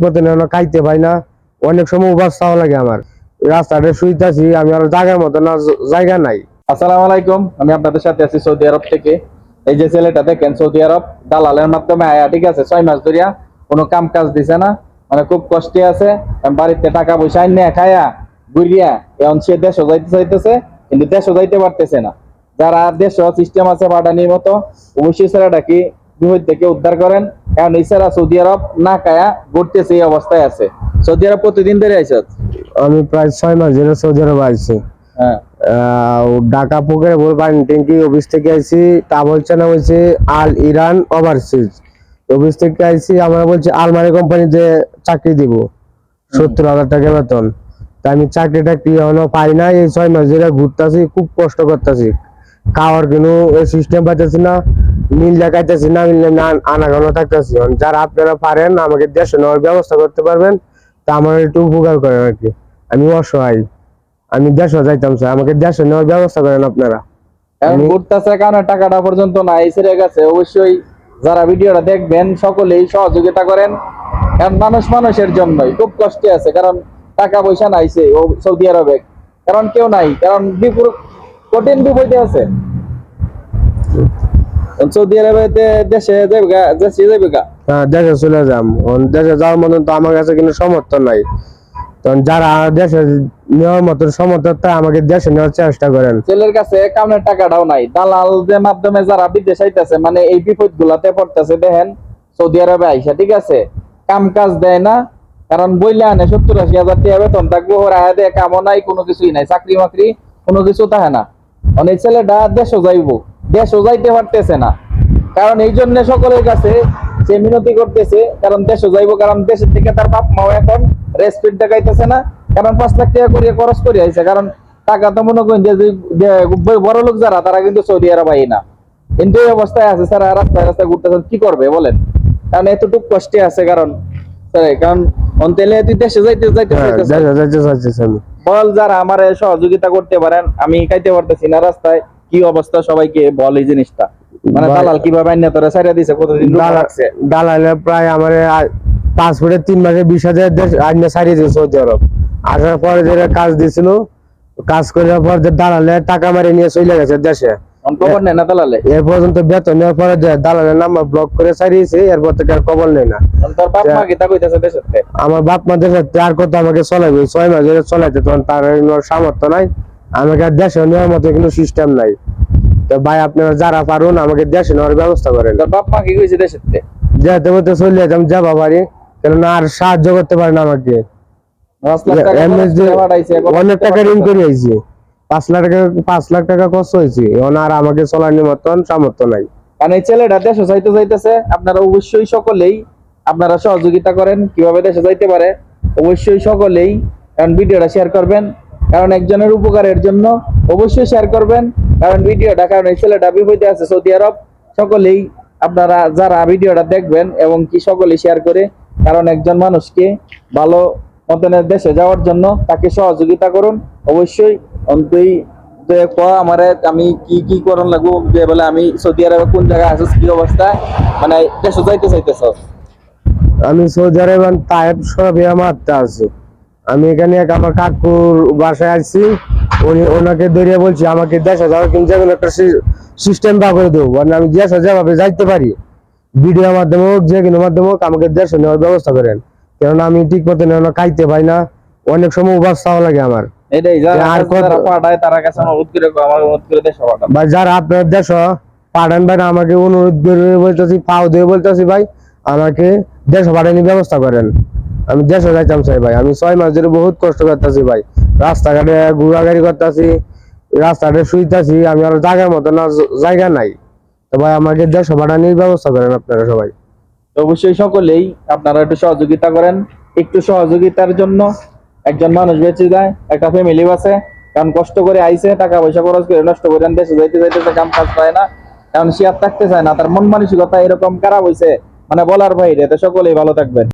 প্রতিদিন এখনও খাইতে পাই না। অনেক সময় উপাস চাওয়া লাগে আমার। রাস্তাটা শুইতাছি, আমি আর জায়গার মতো না জায়গা নাই। আসসালামু আলাইকুম, আমি আপনাদের সাথে আছি সৌদি আরব থেকে। এই যে ছেলেটা, দেখেন সৌদি আরব, দালালের মাধ্যমে আয়া, ঠিক আছে? ছয় মাস ধরিয়া কোনো কাম কাজ দিছে না। মানে খুব কষ্টে আছে। বাড়িতে টাকা পয়সা আইনে খায়া, ঘুরিয়া, এখন সে দেশও যাইতে চাইতেছে, কিন্তু দেশও যাইতে পারতেছে না। যারা দেশ সিস্টেম আছে পাঠানির মতো, অবশ্যই ছেলেটা কি বিপদ থেকে উদ্ধার করেন। কারণ ছেলেরা সৌদি আরব না কায়া ঘুরতেছে এই অবস্থায় আছে। সৌদি আরব প্রতিদিন ধরে আইসত আমি প্রায় ছয় মাস ধরে সৌদি আরব আইছি। হ্যাঁ। ঢাকা পুকুরে বল পানি ট্যাঙ্কি অফিস থেকে আইছি তা বলছে না বলছে আল ইরান ওভারসিজ অফিস থেকে আইছি আমরা বলছে আলমারি কোম্পানিতে চাকরি দিব সত্তর হাজার টাকা বেতন। তা আমি চাকরি টাকরি এখনও পাই না এই ছয় মাস ধরে ঘুরতেছি খুব কষ্ট করতেছি। খাওয়ার কোনো সিস্টেম পাইতেছি না মিল দেখাইতেছি না মিল আনাগানো থাকতেছি। যারা আপনারা পারেন আমাকে দেশে নেওয়ার ব্যবস্থা করতে পারবেন তা আমার একটু উপকার করেন আর কি। আমি অসহায়। আমি দেশে যাইতাম স্যার। আমাকে দেশে নেওয়ার ব্যবস্থা করেন আপনারা। এখন ঘুরতেছে কারণে টাকাটা পর্যন্ত নাই গেছে। অবশ্যই যারা ভিডিওটা দেখবেন সকলেই সহযোগিতা করেন। কারণ মানুষ মানুষের জন্যই। খুব কষ্টে আছে কারণ টাকা পয়সা নাইছে সৌদি আরবে। কারণ কেউ নাই কারণ বিপুল কঠিন বিপদে আছে। সৌদি আরবে দেশে যাবে দেশে যাবে হ্যাঁ দেশে চলে যাম। দেশে যাওয়ার মতন তো আমার কাছে কোনো সমর্থন নাই। তখন যারা দেশে নেওয়ার মতন সমর্থন তাই আমাকে দেশে নেওয়ার চেষ্টা করেন। ছেলের কাছে কামের টাকাটাও নাই। দালালদের মাধ্যমে যারা বিদেশ আইতেছে মানে এই বিপদ গুলাতে পড়তেছে দেখেন সৌদি আরবে আইসা ঠিক আছে? কাম কাজ দেয় না কারণ বইলে আনে সত্তর আশি হাজার টাকা বেতন থাকব ওর আয়া দেয় কামও নাই কোনো কিছুই নাই চাকরি মাকরি কোনো কিছু থাকে না। অনেক ছেলেটা দেশও যাইবো। দেশও যাইতে পারতেছে না। কারণ এই জন্য সকলের কাছে সে মিনতি করতেছে কারণ দেশও যাইবো কারণ দেশের থেকে তার বাপ মাও এখন রেসপেক্ট দেখাইতেছে না কারণ পাঁচ লাখ টাকা করে খরচ করে আইছে। কারণ টাকা তো মনে করেন যে বড় লোক যারা তারা কিন্তু সৌদি আরব আই না। কিন্তু এই অবস্থায় আছে স্যার রাস্তায় রাস্তায় ঘুরতেছেন কি করবে বলেন? কারণ এতটুকু কষ্টে আছে কারণ কারণ অন্তেলে তুই দেশে যাইতে যাইতে হ্যাঁ। দেশে বল যারা আমার সহযোগিতা করতে পারেন আমি খাইতে পারতেছি না রাস্তায়। কি অবস্থা সবাইকে বল এই জিনিসটা? মানে দালাল কীভাবে আইনা তোরা সাইরা দিছে? কতদিন রাখছে দালালে প্রায় আমার পাঁচ ফুটের তিন মাসে বিশ হাজার দেশ আইনে সারিয়ে দিয়েছে সৌদি আরব। আসার পরে যে কাজ দিছিল কাজ করার পর যে দালালে টাকা মারি নিয়ে চলে গেছে দেশে। অন খবর নেই না দালালে? এর পর্যন্ত বেতন নেওয়ার পরে দালালের নাম্বার ব্লক করে সারিয়েছে এরপর থেকে আর খবর নেই না। অন বাপ মা দেশের আমার বাপ মা দেশে আর কত আমাকে চলাবে ছয় মাস ধরে চলাইতে তখন তার সামর্থ্য নাই। আমাকে আর দেশে নেওয়ার মতো কোনো সিস্টেম নাই। তো ভাই আপনারা যারা পারুন আমাকে দেশে নেওয়ার ব্যবস্থা করেন। বাপ মা কি কইছে দেশের? যেতে বলতে চলে যেতাম যাবা পারি কেননা আর সাহায্য করতে পারে না আমাকে। খরচ অনেক টাকা ঋণ করে। আইছি পাঁচ লাখ টাকা পাঁচ লাখ টাকা কষ্ট হয়েছে। এখন আর আমাকে চলানোর মতন সামর্থ্য নাই। কারণ এই ছেলেটা দেশে যাইতে যাইতেছে আপনারা অবশ্যই সকলেই আপনারা সহযোগিতা করেন কীভাবে দেশে যাইতে পারে অবশ্যই সকলেই কারণ ভিডিওটা শেয়ার করবেন। কারণ একজনের উপকারের জন্য অবশ্যই শেয়ার করবেন। কারণ ভিডিওটা কারণ এই ছেলেটা বিপদে আছে সৌদি আরব। সকলেই আপনারা যারা ভিডিওটা দেখবেন এবং কি সকলেই শেয়ার করে, কারণ একজন মানুষকে ভালো মতনের দেশে যাওয়ার জন্য তাকে সহযোগিতা করুন। অবশ্যই অন্তই আমারে আমি কি কি করণ লাগবো যে বলে আমি সৌদি আরবে কোন জায়গায় আছিস কি অবস্থা? মানে দেশে যাইতে চাইতেছ? আমি সৌদি আরব তায়েব সরাবিয়া আছি। আমি এখানে এক আমার কাকুর বাসায় আসছি উনি ওনাকে ধরিয়ে বলছি আমাকে দেশে যাওয়ার কিন্তু যে কোনো একটা সিস্টেম বা করে দেবো মানে আমি দেশে যেভাবে যাইতে পারি ভিডিওর মাধ্যমে হোক যে কোনো মাধ্যমে হোক আমাকে দেশ নেওয়ার ব্যবস্থা করেন। কেননা আমি ঠিক মতো নেওয়া খাইতে পাই না অনেক সময় উপাস চাওয়া লাগে আমার। যারা আপনার দেশ পাঠান ভাই আমাকে অনুরোধ করে বলতেছি পাও দিয়ে বলতেছি ভাই আমাকে দেশ পাঠানোর ব্যবস্থা করেন। আমি দেশে যাইতাম চাই ভাই। আমি ছয় মাস ধরে বহুত কষ্ট করতেছি ভাই। রাস্তাঘাটে ঘোরাঘুরি করতেছি, রাস্তাঘাটে শুইতাছি, আমি আর জায়গার মতো না জায়গা নাই। তো ভাই, আমাকে দেশে পাঠানোর ব্যবস্থা করেন আপনারা সবাই। অবশ্যই সকলেই আপনারা একটু সহযোগিতা করেন। একটু সহযোগিতার জন্য একজন মানুষ বেঁচে যায়, একটা ফ্যামিলি বাসে কারণ কষ্ট করে আইছে, টাকা পয়সা খরচ করে নষ্ট করে দেশে যাইতে যাইতে কাম কাজ পায় না। কারণ সে আর থাকতে চায় না, তার মন মানসিকতা এরকম খারাপ হয়েছে মানে বলার বাইরে, তো সকলেই ভালো থাকবেন।